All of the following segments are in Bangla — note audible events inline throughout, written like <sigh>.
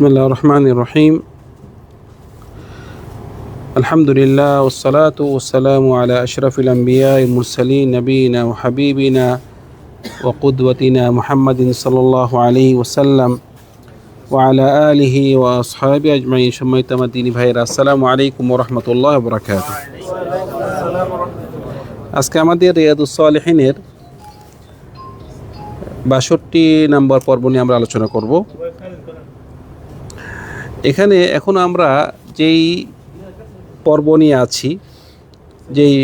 بسم الله الرحمن الرحيم الحمد لله والصلاة والسلام على أشرف الأنبياء المرسلين نبينا وحبيبنا وقدوتنا محمد صلى الله عليه وسلم وعلى آله وأصحابه أجمعين شميت مديني ভাইরা আসসালামু আলাইকুম ওরহমতুল্লাহ বরকাত আজকে আমাদের রিয়াদুস সালেহিনের বাষট্টি নম্বর পর্ব নিয়ে আমরা আলোচনা করব এখানে এখন আমরা যেই পর্ব নিয়ে আছি, যেই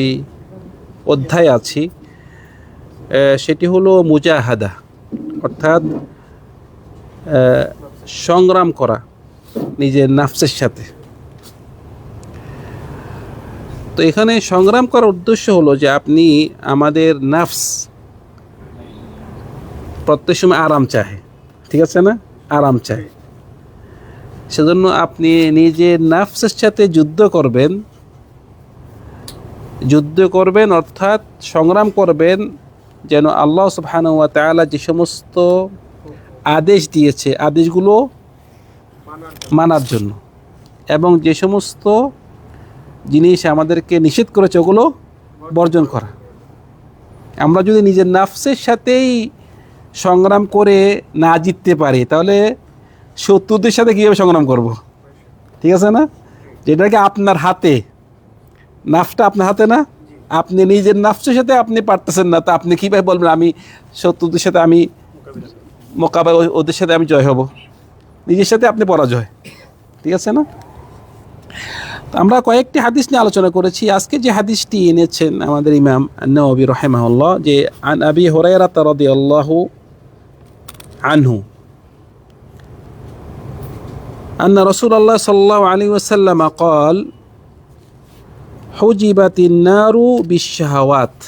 অধ্যায় আছি সেটি হলো মুজাহাদা, অর্থাৎ সংগ্রাম করা নিজের নাফসের সাথে। তো এখানে সংগ্রাম করার উদ্দেশ্য হলো যে আপনি আমাদের নাফস প্রত্যেক সময় আরাম চাহে, ঠিক আছে না? আরাম চায় সেজন্য আপনি নিজের নাফসের সাথে যুদ্ধ করবেন। যুদ্ধ করবেন, অর্থাৎ সংগ্রাম করবেন, যেন আল্লাহ সুবহানাহু ওয়া তাআলা যে সমস্ত আদেশ দিয়েছে, আদেশগুলো মানার জন্য এবং যে সমস্ত জিনিস আমাদেরকে নিষেধ করেছে, ওগুলো বর্জন করা। আমরা যদি নিজের নাফসের সাথেই সংগ্রাম করে না জিততে পারি, তাহলে শত্রুদের সাথে কীভাবে সংগ্রাম করব? ঠিক আছে না? যেটাকে আপনার হাতে, নাফটা আপনার হাতে না? আপনি নিজের নাফসের সাথে আপনি পারতেছেন না, তা আপনি কীভাবে বলবেন আমি শত্রুদের সাথে আমি মোকাবেলা ওদের সাথে আমি জয় হব? নিজের সাথে আপনি পরাজয়। ঠিক আছে না? আমরা কয়েকটি হাদিস নিয়ে আলোচনা করেছি। আজকে যে হাদিসটি এনেছেন আমাদের ইমাম নবী রহেমাহুল্লাহ, যে আন আবি হরাইরা রাদিয়াল্লাহু আনহু أن رسول الله صلى الله عليه وسلم قال حجبت النار بالشهوات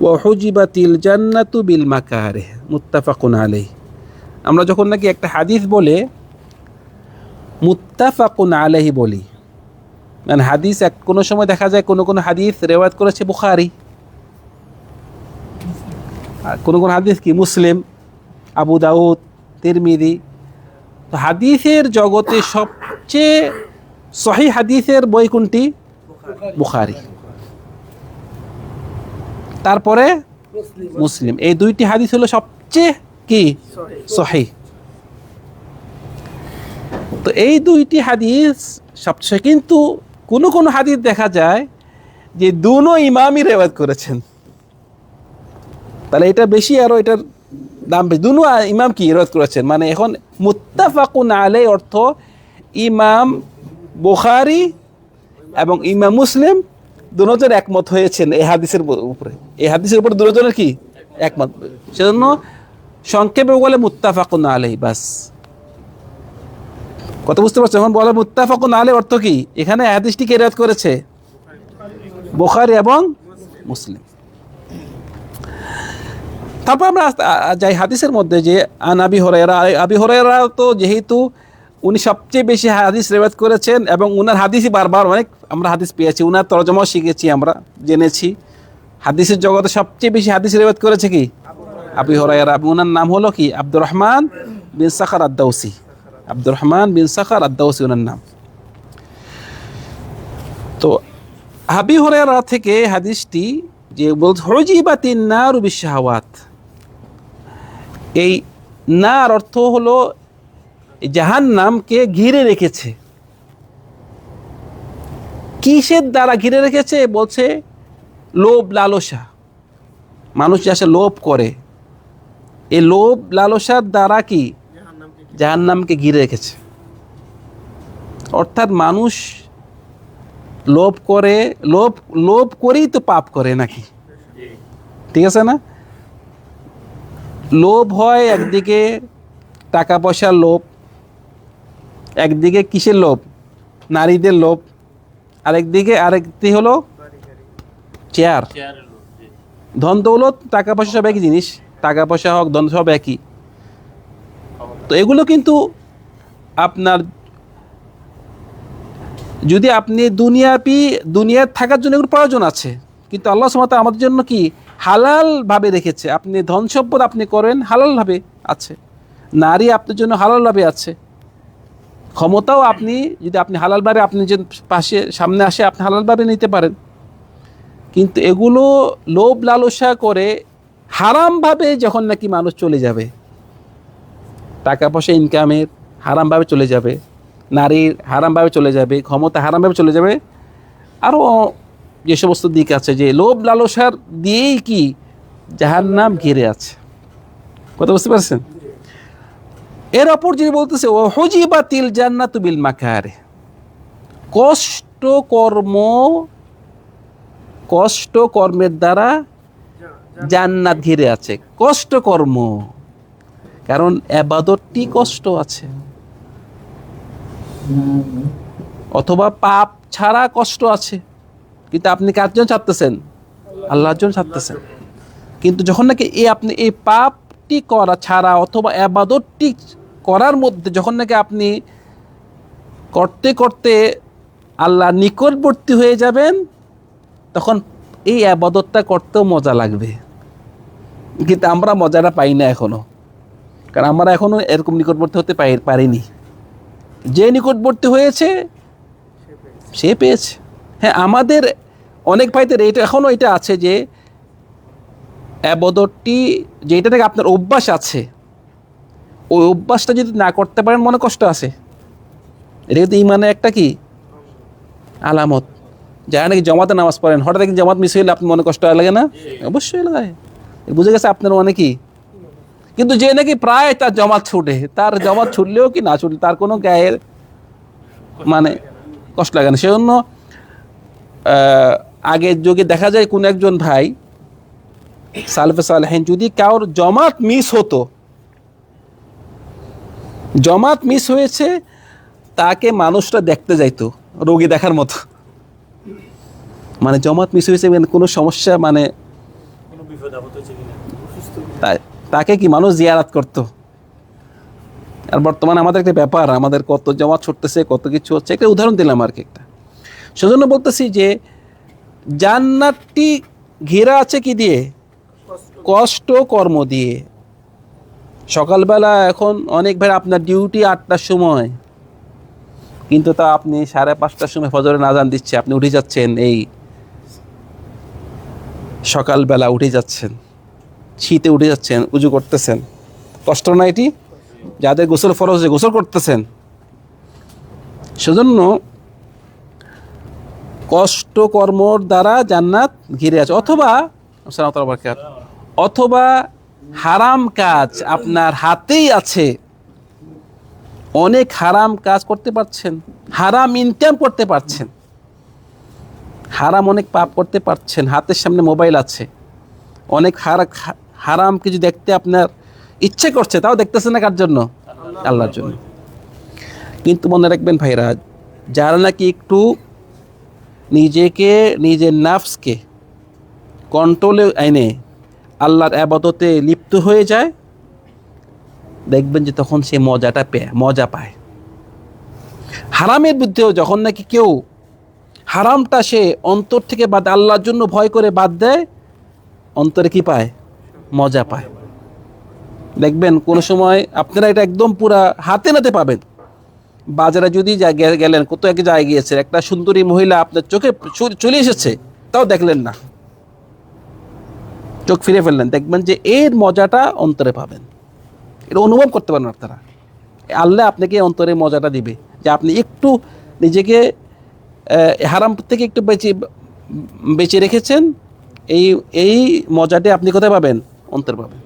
وحجبت الجنة بالمكاره متفق عليه আমরা যখন নাকি একটা হাদিস বলে মুত্তাফাকুন আলাইহি বলি মানে হাদিস এক কোনো সময় দেখা যায় কোনো কোনো হাদিস রেওয়ায়ত করেছে বুখারি আর কোনো কোনো হাদিস কি মুসলিম আবু দাউদ তিরমিদি তো হাদিসের জগতে সবচেয়ে সহি হাদিসের বই কোনটি? বুখারি। তারপরে মুসলিম। এই দুইটি হাদিস হলো সবচেয়ে কি? সহি। তো এই দুইটি হাদিস সবচেয়ে কিন্তু কোনো কোনো হাদিস দেখা যায় যে দুনো ইমামই রেওয়াজ করেছেন। তাহলে এটা বেশি আরও এটার দাম বেশি। দুনো ইমাম কি? রেওয়াজ করেছেন। মানে এখন মুত্তাফাকুন আলাই অর্থ ইমাম বুখারি এবং ইমাম মুসলিম দুজন একমত হয়েছেন এই হাদিসের উপরে। এই হাদিসের উপরে দুজনের কি? একমত। সেজন্য সংক্ষেপে বলে মুত্তাফাকুন আলাই বাস। কত বুঝতে পারছ? এখন বলে মুত্তাফাকুন আলাই অর্থ কি? এখানে হাদিসটি কে রেওয়াজ করেছে? বুখারি এবং মুসলিম। তারপর আমরা যাই হাদিসের মধ্যে যে, আন আবি হরাইরা আবি হরাইরা তো যেহেতু উনি সবচেয়ে বেশি হাদিস রেওয়াত করেছেন এবং উনার হাদিসই বারবার অনেক আমরা হাদিস পেয়েছি, উনার তরজমাও শিখেছি আমরা, জেনেছি। হাদিসের জগতে সবচেয়ে বেশি হাদিস রেওয়াত করেছে কি? আবি হরাইরা উনার নাম হলো কি? আব্দুর রহমান বিন সাখার আদ্দাউসি। আব্দুর রহমান বিন সাখার আদ্দাউসি ওনার নাম। তো হাবি হরাইরা থেকে হাদিসটি যে বল হজিবাতিন নারু বিশাহাওয়াত এই নার অর্থ হলো জাহান নামকে ঘিরে রেখেছে। কিসের দ্বারা ঘিরে রেখেছে? বলছে লোভ লালসা। মানুষ যাসে লোভ করে। এই লোভ লালসার দ্বারা কি? জাহান নামকে ঘিরে রেখেছে। অর্থাৎ মানুষ লোভ করে লোভ লোভ করেই তো পাপ করে নাকি? ঠিক আছে না? লোভ হয়, একদিকে টাকা পয়সার লোভ, একদিকে কিসের লোভ? নারীদের লোভ। আরেকদিকে, আরেকটি হলো চেয়ার। ধন দৌলত টাকা পয়সা সব একই জিনিস। টাকা পয়সা হোক, ধন সব একই। তো এগুলো কিন্তু আপনার, যদি আপনি দুনিয়াপি দুনিয়ার থাকার জন্য এগুলো প্রয়োজন আছে। কিন্তু আল্লাহ সুমাতা আমাদের জন্য কি? হালালভাবে রেখেছে। আপনি ধন সম্পদ আপনি করেন, হালালভাবে আছে। নারী আপনার জন্য হালালভাবে আছে। ক্ষমতাও আপনি, যদি আপনি হালালভাবে আপনি যে পাশে, সামনে আসে, আপনি হালালভাবে নিতে পারেন। কিন্তু এগুলো লোভ লালসা করে হারামভাবে যখন নাকি মানুষ চলে যাবে, টাকা পয়সা ইনকামের হারামভাবে চলে যাবে, নারীর হারামভাবে চলে যাবে, ক্ষমতা হারামভাবে চলে যাবে, আরও যে সমস্ত দিক আছে, যে লোভ লালসার দিয়েই কি যাহার নাম ঘিরে আছে। কথা বুঝতে পারছেন? এর অপর যিনি বলতেছে ও হজিবা তিল জান্নাতু বিল মাকারে কষ্ট কর্ম, কষ্ট কর্মের দ্বারা জান্নাত ঘিরে আছে। কষ্ট কর্ম, কারণ এবাদতটি কষ্ট আছে। অথবা পাপ ছাড়া কষ্ট আছে। কিন্তু আপনি কার জন্য ছাড়তেছেন? আল্লাহর জন্য ছাড়তেছেন। কিন্তু যখন নাকি এই আপনি এই পাপটি করা ছাড়া অথবা আবাদতটি করার মধ্যে যখন নাকি আপনি করতে করতে আল্লাহ নিকটবর্তী হয়ে যাবেন, তখন এই আবাদতটা করতেও মজা লাগবে। কিন্তু আমরা মজাটা পাই না এখনও কারণ আমরা এখনও এরকম নিকটবর্তী হতে পারিনি। যে নিকটবর্তী হয়েছে, সে পেয়েছে। হ্যাঁ আমাদের অনেক ভাইদের এটা এখনও এটা আছে যে আবদরটি যেটা থেকে আপনার অভ্যাস আছে ওই অভ্যাসটা যদি না করতে পারেন মনে কষ্ট আছে। এটা কিন্তু ইমানের একটা কি? আলামত। যারা নাকি জমাতে নামাজ পড়েন হঠাৎ একদিন জমাত মিস হইলে আপনার মনে কষ্ট লাগে না? অবশ্যই লাগে। বুঝে গেছে আপনার মনে কি? কিন্তু যে নাকি প্রায় তার জমাত ছুটে তার জমাত ছুটলেও কি না ছুটলে তার কোনো গায়ের মানে কষ্ট লাগে না। সেজন্য আহ, আগের যুগে দেখা যায় কোন একজন ভাই সালফে সালেহেন যদি কারোর জমাত মিস হতো জমাত মিস হয়েছে তাকে মানুষটা দেখতে যাইতো রোগী দেখার মতো। মানে জমাত মিস হয়েছে মানে কোনো সমস্যা মানে তাকে কি মানুষ জিয়ারাত করত? আর বর্তমানে আমাদের একটা ব্যাপার আমাদের কত জমা ছুটতেছে কত কিছু হচ্ছে একটা উদাহরণ দিলাম আর কি একটা। সেজন্য বলতেছি যে জান্নাতটি ঘেরা আছে কি দিয়ে? কষ্ট কর্ম দিয়ে। সকালবেলা এখন অনেক ভাই আপনার ডিউটি আটটার সময়, কিন্তু তা আপনি সাড়ে পাঁচটার সময় ফজরে নাজান দিচ্ছে, আপনি উঠে যাচ্ছেন, এই সকালবেলা উঠে যাচ্ছেন, শীতে উঠে যাচ্ছেন, উজু করতেছেন। কষ্ট না এটি? যাদের গোসল ফরজ গোসল করতেছেন। সেজন্য কষ্ট কর্মর দ্বারা জান্নাত ঘিরে আছে। অথবা। অথবা হারাম কাজ আপনার হাতেই আছে। অনেক হারাম কাজ করতে পারছেন, হারাম ইনকাম করতে পারছেন। হারাম অনেক পাপ করতে পারছেন, হাতের সামনে মোবাইল আছে। অনেক হারা- হারাম কিছু দেখতে আপনার ইচ্ছে করছে, তাও দেখতেছেন না কার জন্য? আল্লাহর জন্য। কিন্তু মনে রাখবেন ভাইরা, যারা নাকি একটু নিজেকে, নিজের নাফসকে কন্ট্রোলে এনে আল্লাহর আবাদতে লিপ্ত হয়ে যায়, দেখবেন যে তখন সে মজাটা পেয়ে, মজা পায়। হারামের বিরুদ্ধেও যখন নাকি কেউ হারামটা সে অন্তর থেকে বাদ, আল্লাহর জন্য ভয় করে বাদ দেয়, অন্তরে কি পায়? মজা পায়। দেখবেন কোনো সময় আপনারা এটা একদম পুরা হাতে নাতে পাবেন। বাজারে যদি গেলেন, কত এক জায়গায় গিয়েছে একটা সুন্দরী মহিলা আপনার চোখে চলে এসেছে, তাও দেখলেন না। চোখ ফিরে ফেললেন, দেখবেন যে এর মজাটা অন্তরে পাবেন। এটা অনুভব করতে পারেন আপনারা। আল্লাহ আপনাকে অন্তরে মজাটা দিবে, যে আপনি একটু নিজেকে হারাম থেকে একটু বেঁচে বেঁচে রেখেছেন, এই এই মজাটি আপনি কোথায় পাবেন? অন্তর পাবেন।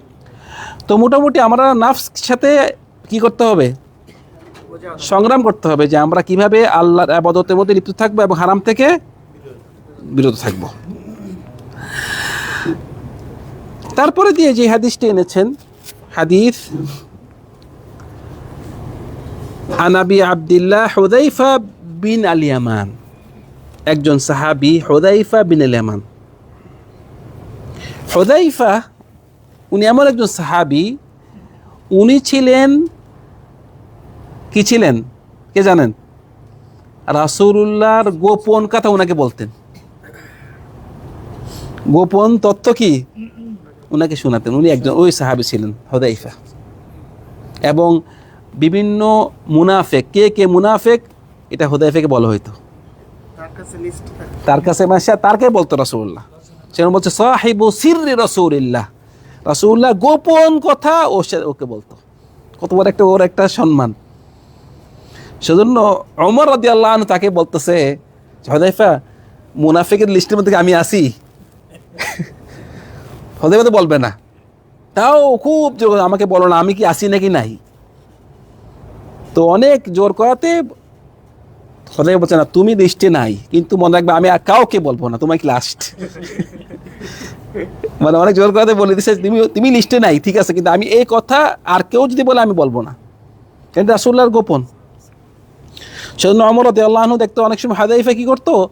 তো মোটামুটি আমরা নাফস সাথে কি করতে হবে? সংগ্রাম করতে হবে যে আমরা কীভাবে আল্লাহর আবাদতের মধ্যে লিপ্ত থাকব এবং হারাম থেকে বিরত থাকব। তারপরে দিয়ে যে হাদিসটি এনেছেন, হাদিস আনাবি আবদুল্লাহ হুদাইফা বিন আল ইয়ামান একজন সাহাবি হুদাইফা বিন আল ইয়ামান। হুদাইফা উনি এমন একজন সাহাবি, উনি ছিলেন কি ছিলেন? কে জানেন? রাসূলুল্লাহর গোপন কথা ওনাকে বলতেন। গোপন তত্ত্ব কি? ওনাকে শোনাতেন। উনি একজন ওই সাহাবি ছিলেন হুদাইফা। এবং বিভিন্ন মুনাফেক কে কে মুনাফেক? এটা হুদাইফাকে বলা হইতো। তার কাছে মাসা তারকে বলতো রাসূলুল্লাহ। সেরকম বলছে সাহিবু সিররি রাসূলিল্লাহ। রাসূলুল্লাহ গোপন কথা ও ওকে বলতো। কত বড় একটা ওর একটা সম্মান। সেজন্য অমর রাদি আল্লাহ তাকে বলতেছে হদাইফা, মুনাফিকের লিস্টের মধ্যে আমি আসি <laughs> হদাইফা তো বলবে না। তাও খুব জোর আমাকে বলো না, আমি কি আসি নাকি নাই? তো অনেক জোর করাতে সদাই বলছে, না, তুমি লিস্টে নাই, কিন্তু মনে রাখবে আমি আর কাউকে বলব না তোমাকে লাস্ট <laughs> মানে অনেক জোর করাতে বলে দিছে, তুমি তুমি লিস্টে নাই, ঠিক আছে, কিন্তু আমি এই কথা আর কেউ যদি বলে আমি বলব না। কিন্তু রাসুল্লাহর গোপন। সেজন্য অমর আল্লাহ দেখতো অনেক সময় হাদাইফা কি করতো?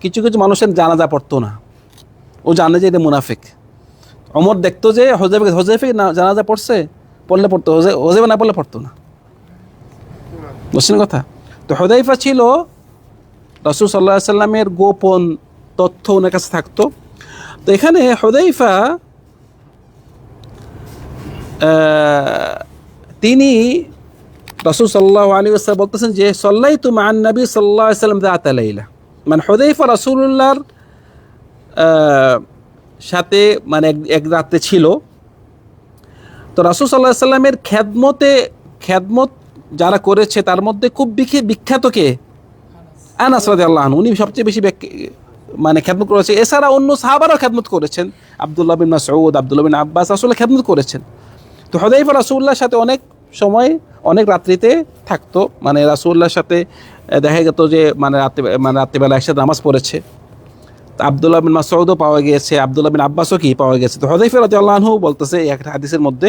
কিছু কিছু মানুষের জানাজা পড়তো না। ও জানে যে এটা মুনাফিক। অমর দেখতো যে হোজাইফে হোজাইফে না জানাজা পড়ছে, পড়লে পড়তো, হোজে- হোজাইফা না পড়লে পড়তো না। বুঝছেন কথা? তো হুদাইফা ছিল, রসুল সাল্লাহ সাল্লামের গোপন তথ্য ওনার কাছে থাকতো। তো এখানে হুদাইফা তিনি রসুল সাল্লাহ আলী আসসালাম বলতেছেন যে সল্লাই তু মান নবী সাল্লাহ সাল্লাম দাত আলাইলা মানে হুদাইফা রসুল্লাহর সাথে মানে এক- রাত্রে ছিল। তো রাসুল সাল্লাহ সাল্লামের খ্যাদমতে খ্যাদমত যারা করেছে তার মধ্যে খুব বিখে- বিখ্যাত কে? আনাস রাদি আল্লাহ উনি সবচেয়ে বেশি মানে খ্যাদমত করেছে। এছাড়া অন্য সাহাবারাও খ্যাদমত করেছেন। আবদুল্লাহ বিন মাসউদ, আবদুল্লাহ বিন আব্বাস আসলে খ্যাদমত করেছেন। তো হদাইফা রাসুল্লাহর সাথে অনেক সময় অনেক রাত্রিতে থাকতো। মানে রাসুল্লাহর সাথে দেখা যেত যে মানে রাত্রি মানে রাত্রিবেলা একসাথে নামাজ পড়েছে। আবদুল্লাহ বিন মাসউদও পাওয়া গিয়েছে, আবদুল্লাহ বিন আব্বাসও কি পাওয়া গেছে তো হদাইফা রাজি বলতেছে এক হাদিসের মধ্যে,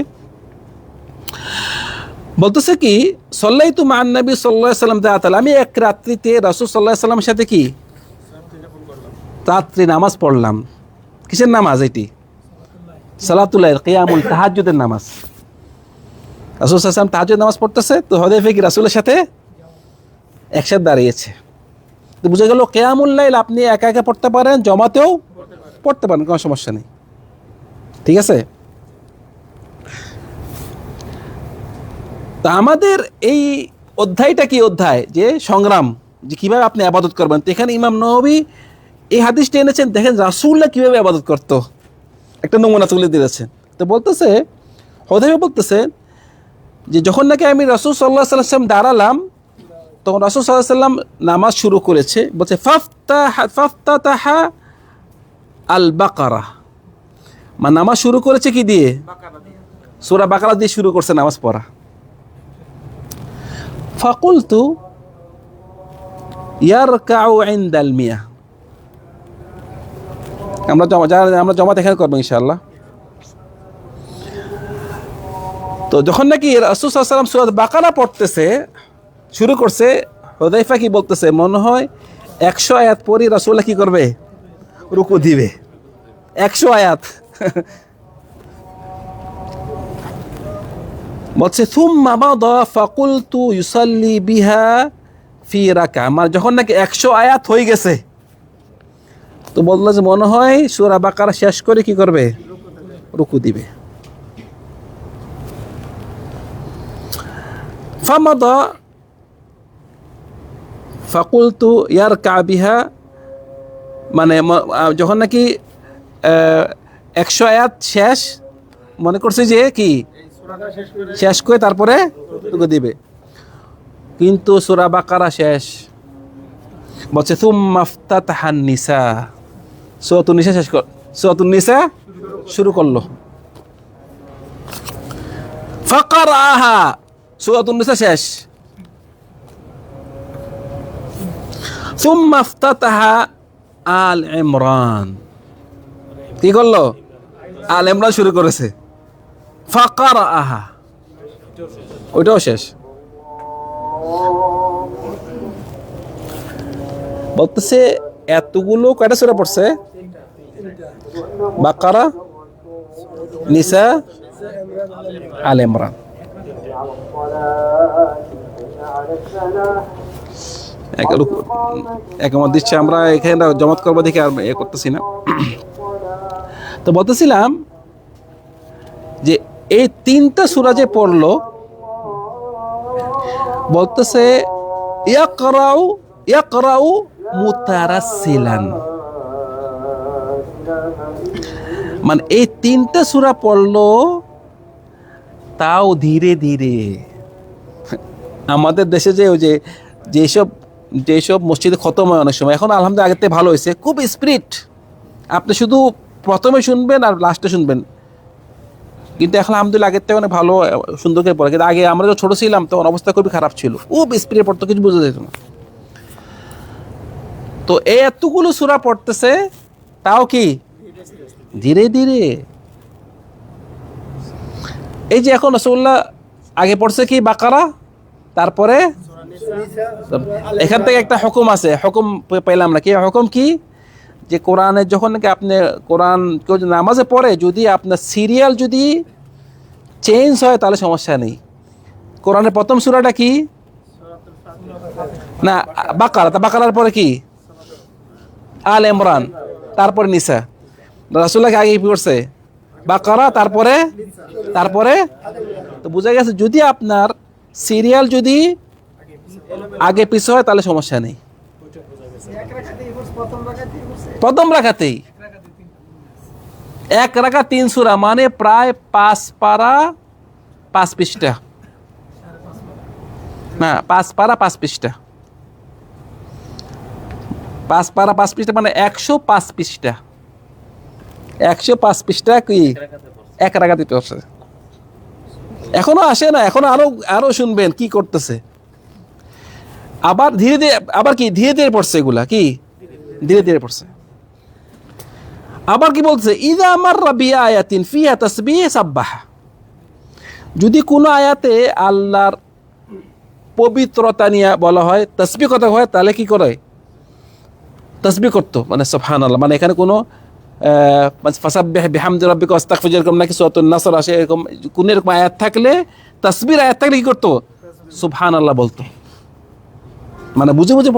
বলতেছে কি সল্লাই তু মান নবী সাল্লাহ সাল্লাম দাঁতাল আমি এক রাত্রিতে রাসুল সাল্লাহ সাল্লামের সাথে কি? রাত্রি নামাজ পড়লাম। কিসের নামাজ এটি? সালাতুল্লাহ, কিয়ামুল তাহাজ্জুদের নামাজ। রাসুল সাল্লাম তাহাজ্জুদ নামাজ পড়তেছে, তো হদেফে কি রাসুলের সাথে? একসাথে দাঁড়িয়েছে। তো বুঝে গেল কেয়ামুল্লাইল আপনি একা একা পড়তে পারেন, জমাতেও পড়তে পারেন, কোনো সমস্যা নেই। ঠিক আছে? তা আমাদের এই অধ্যায়টা কি অধ্যায়? যে সংগ্রাম, যে কীভাবে আপনি আবাদত করবেন। তো এখানে ইমাম নবী এই হাদিসটা এনেছেন, দেখেন রাসুল্লাহ কীভাবে আবাদত করত। একটা নমুনা তুলে দিয়েছেন। তো বলতেছে হদেবে বলতেছে যে যখন নাকি আমি রাসুল সাল্লাহ সাল্লাম দাঁড়ালাম, তখন রাসুল সাল্লাহ সাল্লাম নামাজ শুরু করেছে, বলছে, ফাফতা তাহা আল বাকারা মা, নামাজ শুরু করেছে কি দিয়ে? সুরা বাকারা দিয়ে শুরু করছে নামাজ পড়া। ফাকুলতু, ইয়ারকাউ ইনদাল মিয়া। আমরা জমা যারা আমরা জমা এখানে করব ইনশাআল্লাহ। তো যখন নাকি আলাইহি ওয়াসাল্লাম বাকারা পড়তেছে, শুরু করছে, হুদাইফা কি বলতেছে? মনে হয় একশো আয়াত পরই রাসূলুল্লাহ কি করবে? রুকু দিবে। একশো আয়াত। বলছে থুম থুম্মা মাদা ফাকুলতু ইউসাল্লি বিহা ফি রাকা। আমার যখন নাকি একশো আয়াত হয়ে গেছে, তো বলল যে মনে হয় সুরা বাকারা শেষ করে কি করবে? রুকু দিবে। ফামাদা ফাকুলতু ইয়ার বিহা মানে যখন নাকি একশো আয়াত শেষ, মনে করছে যে কি? শেষ করে তারপরে দিবে। কিন্তু সুরা বাকারা শেষ। বলছে তুম মাফতাতাহান নিসা সুরাতুন নিসা শেষ কর সুরাতুন নিসা শুরু করল। ফাকার আহা সুরাত উন্নিসা শেষ। সুম্মা ইফতাতাহা আল ইমরান। কি করল? আল ইমরান শুরু করেছে। ফাকার আহা ওইটাও শেষ। বলতেছে, এতগুলো কয়টা সুরা পড়ছে? বাকারা, নিসা, আল ইমরান। একমত দিচ্ছে আমরা, এখানে জমাত করব দেখে আর এ করতেছি না। তো বলতেছিলাম যে এই তিনটা সুরা যে পড়ল, বলতেছে, ইয়াকরাউ ইয়াকরাউ মুতারাসসিলান। মানে এই তিনটা সূরা পড়ল, তাও ধীরে ধীরে। আমাদের দেশে যে ওই যে, যেসব যেসব মসজিদে খতম হয় অনেক সময়, এখন আলহামদুলিল্লাহ আগের থেকে ভালো হয়েছে। খুব স্পিরিট। আপনি শুধু প্রথমে শুনবেন আর লাস্টে শুনবেন। কিন্তু এখন আলহামদুলিল্লাহ আগের থেকে অনেক ভালো, সুন্দর করে পড়ে। কিন্তু আগে আমরা যখন ছোটো ছিলাম, তখন অবস্থা খুবই খারাপ ছিল। খুব স্পিরিট পড়তো, কিছু বোঝা যেত না। তো এই এতগুলো সুরা পড়তেছে, তাও কি? ধীরে ধীরে। এই যে এখন রসগোল্লা আগে পড়ছে কি? বাকারা? তারপরে? এখান থেকে একটা হুকুম আছে। হুকুম পেলাম না। কি হুকুম কি? যে কোরআনে যখন নাকি আপনি কোরআন কেউ নামাজে পড়ে, যদি আপনার সিরিয়াল যদি চেঞ্জ হয়, তাহলে সমস্যা নেই। কোরআনের প্রথম সুরাটা কি? না, বাকারা। তা বাকারার পরে কি? আল ইমরান। তারপরে নিসা। রাসুল্লাহকে আগে করছে? বাকারা, তারপরে? তারপরে? তো বোঝা গেছে, যদি আপনার সিরিয়াল যদি আগে পিছু হয়, তাহলে সমস্যা নেই। প্রথম রাখাতেই। এক রাখা তিন সুরা মানে প্রায় পাঁচ পারা, পাঁচ পৃষ্ঠা। না, পাঁচ পারা, পাঁচ পৃষ্ঠা। পাঁচ পারা, পাঁচ পৃষ্ঠা মানে একশো পাঁচ পৃষ্ঠা। একশো পাঁচ পৃষ্ঠা কি? এক রাখা দিতে পড়ছে এখনও আসে না, এখনও আরও আরও শুনবেন কি করতেছে। আবার ধীরে ধীরে, আবার কি, ধীরে ধীরে পড়ছে এগুলা, কি? ধীরে ধীরে পড়ছে। আবার কি বলছে, ইদা আমার রবি আয়াতিন ফিয়া তসবিহ সাব্বাহা। যদি কোনো আয়াতে আল্লাহর পবিত্রতা নিয়ে বলা হয় তসবি কথা হয় তাহলে কি করে? তসবি করতো মানে সফহান আল্লাহ মানে এখানে কোনো ফাসাব্বিহ নাকি এরকম কোন এরকম আয়াত থাকলে আয়াত থাকলে কি করতো? আল্লাহ বলতো। মানে বুঝে বুঝে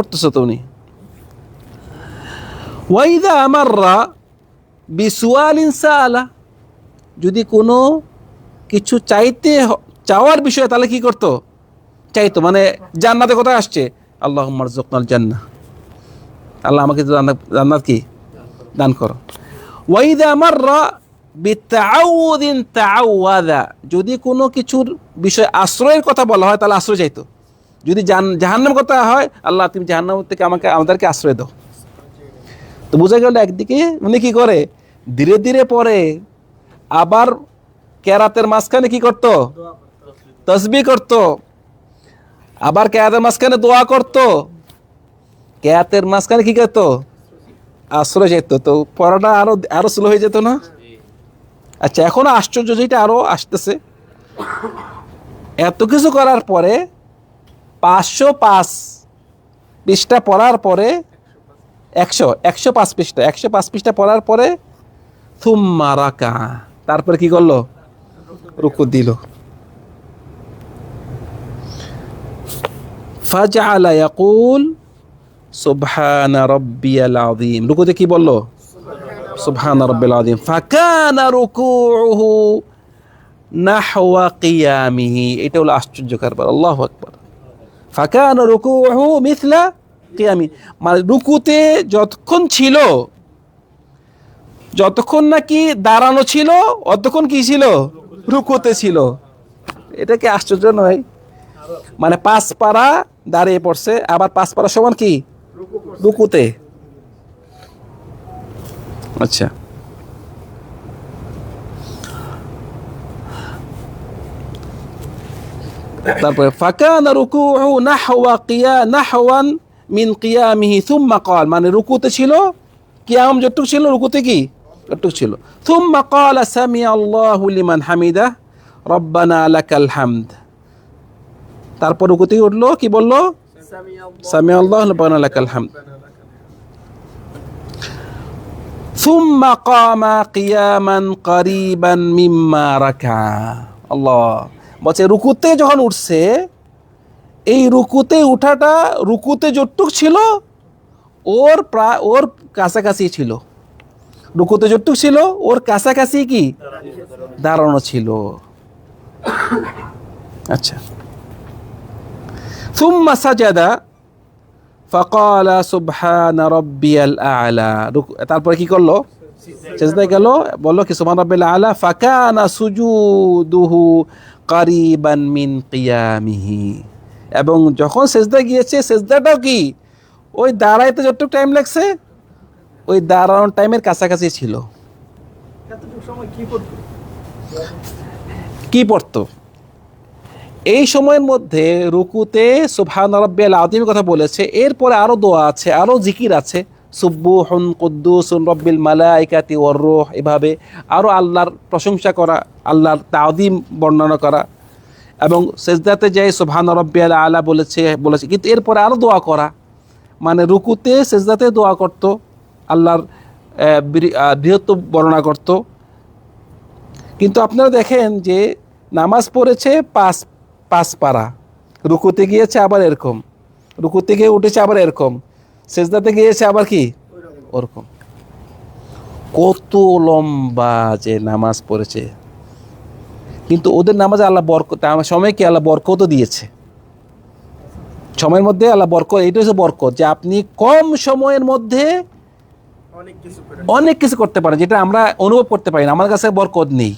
যদি কোনো কিছু চাইতে চাওয়ার বিষয়ে তাহলে কি করতো? চাইতো মানে জান্নাতে কোথায় আসছে? আল্লাহ জান্নাহ। আল্লাহ আমাকে জান্নাত কি? দান করো। ওয়াইদা আমাররা বিতাউদিন যদি কোনো কিছুর বিষয়ে আশ্রয়ের কথা বলা হয়, তাহলে আশ্রয় চাইতো। যদি জাহান্নাম কথা হয়, আল্লাহ তুমি জাহান্নাম থেকে আমাকে, আমাদেরকে আশ্রয় দাও। তো বোঝা গেল একদিকে উনি কি করে? ধীরে ধীরে পরে আবার কেরাতের মাঝখানে কি করতো? তসবি করতো। আবার কেয়াতের মাঝখানে দোয়া করতো। কেয়াতের মাঝখানে কি করতো? আশ্রয় যেত, তো পড়াটা আরও আরও স্লো হয়ে যেত না? আচ্ছা এখনও আশ্চর্য যেটা আরও আসতেছে। এত কিছু করার পরে, পাঁচশো পাঁচ পৃষ্ঠা পড়ার পরে, একশো একশো পাঁচ পৃষ্ঠা, একশো পাঁচ পৃষ্ঠা পড়ার পরে, থুম্মা তারপরে কি করল? রুকু দিল। ফাজআলা ইয়াকুল সুবহানা রাব্বিয়াল আযীম। রুকুতে কি বলল? সুবহানা রাব্বিল আযীম। ফাকানা রুকুউহু নাহওয়া কিয়ামিহি। এটা হলো আশ্চর্যকর ব্যাপার আল্লাহু আকবার। ফাকানা রুকুউহু মিথলা কিয়ামি। মানে রুকুতে যতক্ষণ ছিল, যতক্ষণ নাকি দাঁড়ানো ছিল, অতক্ষণ কি ছিল? রুকুতে ছিল। এটা কি আশ্চর্য নয়? মানে পাঁচ পারা দাঁড়িয়ে পড়ছে, আবার পাঁচ পারা সমান কি? রুকুতে। আচ্ছা। তারপরে, ফাকানা রুকুহু নাহওয়া কিয়া, নাহওয়ান মিন কিয়ামিহি থুম্মা ক্বাল। মানে রুকুতে ছিল, কিয়াম যতটুকু ছিল, রুকুতে কি? যতটুকু ছিল। থুম্মা ক্বালা সামিয়া আল্লাহু লিমান হামিদা, রব্বানা লাকাল হামদ। তারপর রুকুতে উঠল, কি বলল? সামিয়া আল্লাহু লিমান লাকাল হামদ ثم قام قياما قريبا مما ركع আল্লাহ বলছে রুকুতে যখন উঠছে এই রুকুতে উঠাটা রুকুতে যতটুক ছিল ওর প্রায় ওর কাছাকাছি ছিল রুকুতে যতটুক ছিল ওর কাছাকাছি কি দাঁড়ানো ছিল আচ্ছা সুম্মা সাজাদা ফকালা সুবহান রব্বিয়াল আলা তারপরে কি করল? সেজদায় গেল বলল কি সুবহান রব্বিয়াল আলা ফাকানা সুজুদুহু কারিবান মিন কিয়ামিহি। এবং যখন সেজদা গিয়েছে সেজদাটাও কি? ওই দাঁড়াইতে যতটুকু টাইম লাগছে ওই দাঁড়ানোর টাইমের কাছাকাছি ছিল। কি পড়তো? এই সময়ের মধ্যে রুকুতে সুবহান রব্বিয়াল আযীম কথা বলেছে, এরপরে আরও দোয়া আছে আরও জিকির আছে। সুব্বু সুব্বুহুন কুদ্দুসুন রব্বিল মালাইকাতি ওয়ার রূহ, এভাবে আরও আল্লাহর প্রশংসা করা, আল্লাহর তাওদিম বর্ণনা করা। এবং সেজদাতে যাই সুবহান রব্বিয়াল আলা বলেছে বলেছে, কিন্তু এরপরে আরও দোয়া করা। মানে রুকুতে, সেজদাতে দোয়া করত, আল্লাহর বৃহত্ব বর্ণনা করতো। কিন্তু আপনারা দেখেন যে নামাজ পড়েছে পাঁচ পাঁচ পারা রুকুতে গিয়েছে আবার এরকম। রুকুতে গিয়ে উঠেছে আবার এরকম। সেজদাতে গিয়েছে আবার কি? ওরকম। কত লম্বা যে নামাজ পড়েছে। কিন্তু ওদের নামাজে আল্লাহ বরকত সময়কে আল্লাহ বরকতও দিয়েছে? সময়ের মধ্যে আল্লাহ বরকত এটা হচ্ছে বরকত যে আপনি কম সময়ের মধ্যে অনেক কিছু অনেক কিছু করতে পারেন যেটা আমরা অনুভব করতে পারি না। আমার কাছে বরকত নেই।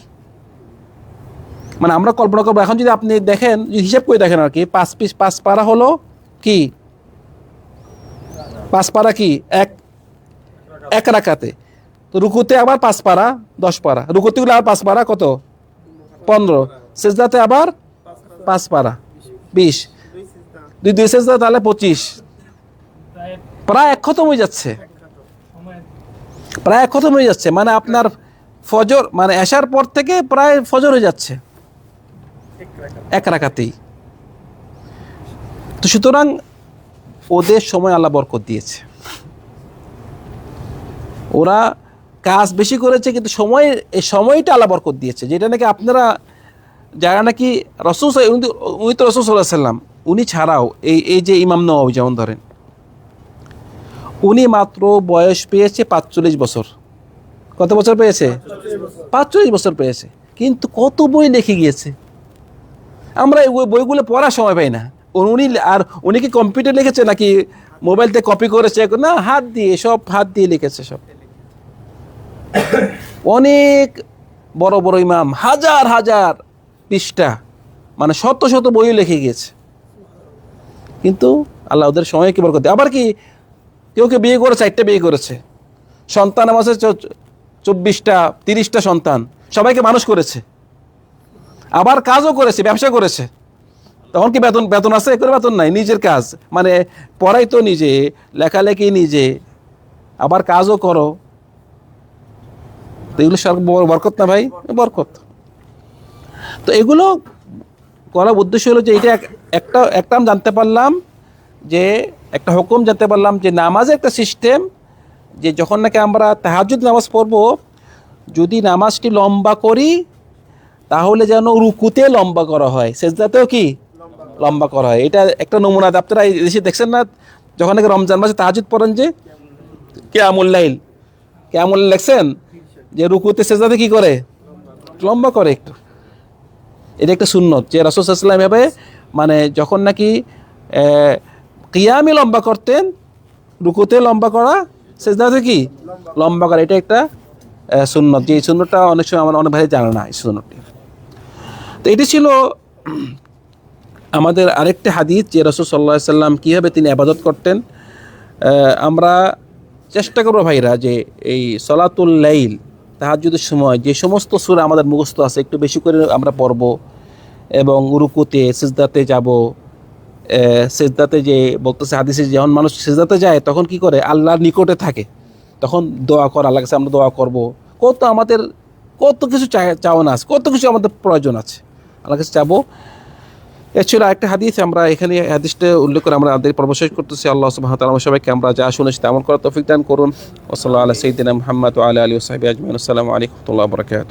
মানে আমরা কল্পনা করব, এখন যদি আপনি দেখেন হিসাব করে দেখেন আর কি, পাঁচ পিস, পাঁচ পারা হলো কি? পাঁচ পারা কি? এক এক রাখাতে তো রুকুতে আবার পাঁচ পারা দশ পারা রুকুতে গুলো আবার পাঁচ পারা কত? পনেরো। সেজদাতে আবার পাঁচ পারা বিশ। দুই দুই সেজদা, তাহলে পঁচিশ। প্রায় এক খতম হয়ে যাচ্ছে। প্রায় এক খতম হয়ে যাচ্ছে। মানে আপনার ফজর মানে আসার পর থেকে প্রায় ফজর হয়ে যাচ্ছে। এক রাখাতেই। তো সুতরাং ওদের সময় আল্লাহ বরকত দিয়েছে। ওরা কাজ বেশি করেছে, কিন্তু সময়, এই সময়টা আল্লাহ বরকত দিয়েছে, যেটা নাকি আপনারা যারা নাকি রসুল সাল- উনি তো- রসুল সাল্লাহ উনি ছাড়াও এই এই যে ইমাম নবাবী যেমন ধরেন, উনি মাত্র বয়স পেয়েছে পাঁচচল্লিশ বছর। কত বছর পেয়েছে? পাঁচচল্লিশ বছর পেয়েছে। কিন্তু কত বই লিখে গিয়েছে? আমরা বই- বইগুলো পড়ার সময় পাই না। উনি আর উনি কি কম্পিউটার লিখেছে নাকি মোবাইলতে কপি করেছে? না, হাত দিয়ে, সব হাত দিয়ে লিখেছে সব। অনেক বড় বড় ইমাম, হাজার হাজার পৃষ্ঠা মানে শত শত বইও লিখে গিয়েছে। কিন্তু আল্লাহ ওদের সময় কি করতে আবার কি কেউ কেউ বিয়ে করেছে একটা বিয়ে করেছে। সন্তান আমার চব্বিশটা, তিরিশটা সন্তান। সবাইকে মানুষ করেছে। আবার কাজও করেছে, ব্যবসা করেছে। তখন কি বেতন বেতন আছে? করে বেতন নাই, নিজের কাজ। মানে পড়াই তো নিজে, লেখালেখি নিজে, আবার কাজও করো। তো এগুলো সব বরকত না ভাই? বরকত। তো এগুলো করার উদ্দেশ্য হলো যে এটা একটা একটা আমি জানতে পারলাম যে, একটা হুকুম জানতে পারলাম যে নামাজের একটা সিস্টেম যে যখন নাকি আমরা তাহাজুদ নামাজ পড়ব, যদি নামাজটি লম্বা করি তাহলে যেন রুকুতে লম্বা করা হয়। সেজদাতেও কি? লম্বা করা হয়। এটা একটা নমুনা। আপনারা দেশে দেখছেন না, যখন নাকি রমজান মাসে তাহাজুদ পড়েন যে কেয়ামুল্লাইল কেয়ামুল লেখছেন যে রুকুতে সেজদাতে কি করে? লম্বা করে একটু। এটা একটা সুন্নত যে রাসুসাল্লাম এভাবে মানে যখন নাকি কিয়ামি লম্বা করতেন, রুকুতে লম্বা করা, সেজদাতে কি? লম্বা করা। এটা একটা সুন্নত। যে এই সুন্নতটা অনেক সময় আমার অনেক ভাই জানে না, এই সুন্নতটি। তো এটি ছিল আমাদের আরেকটি হাদিস যে রসুল সাল্লাহ সাল্লাম কীভাবে তিনি আবাদত করতেন। আমরা চেষ্টা করব ভাইরা যে এই সলাতুল লাইল, তাহাজ্জুদের সময় যে সমস্ত সুর আমাদের মুখস্থ আছে একটু বেশি করে আমরা পড়ব এবং রুকুতে, সিজদাতে যাব। সেজদাতে যে বলতেছে হাদিসে যখন মানুষ সেজদাতে যায় তখন কি করে? আল্লাহর নিকটে থাকে। তখন দোয়া কর আল্লাহ কাছে আমরা দোয়া করব। কত আমাদের কত কিছু চাওয়ানা আছে, কত কিছু আমাদের প্রয়োজন আছে। আল্লাহ কাছে যাব এছাড়া আরেকটা হাদিস, আমরা এখানে হাদিসটা উল্লেখ করে আমরা আমাদের পর্ব শেষ করতেছি। আল্লাহ সুবাহ তালা সবাইকে আমরা যা শুনেছি তেমন করার তৌফিক দান করুন। ওসল্লা আল্লাহ সঈদিন মোহাম্মদ আলী আলী সাহেব আজমিন আসসালামু আলাইকুম বরকাত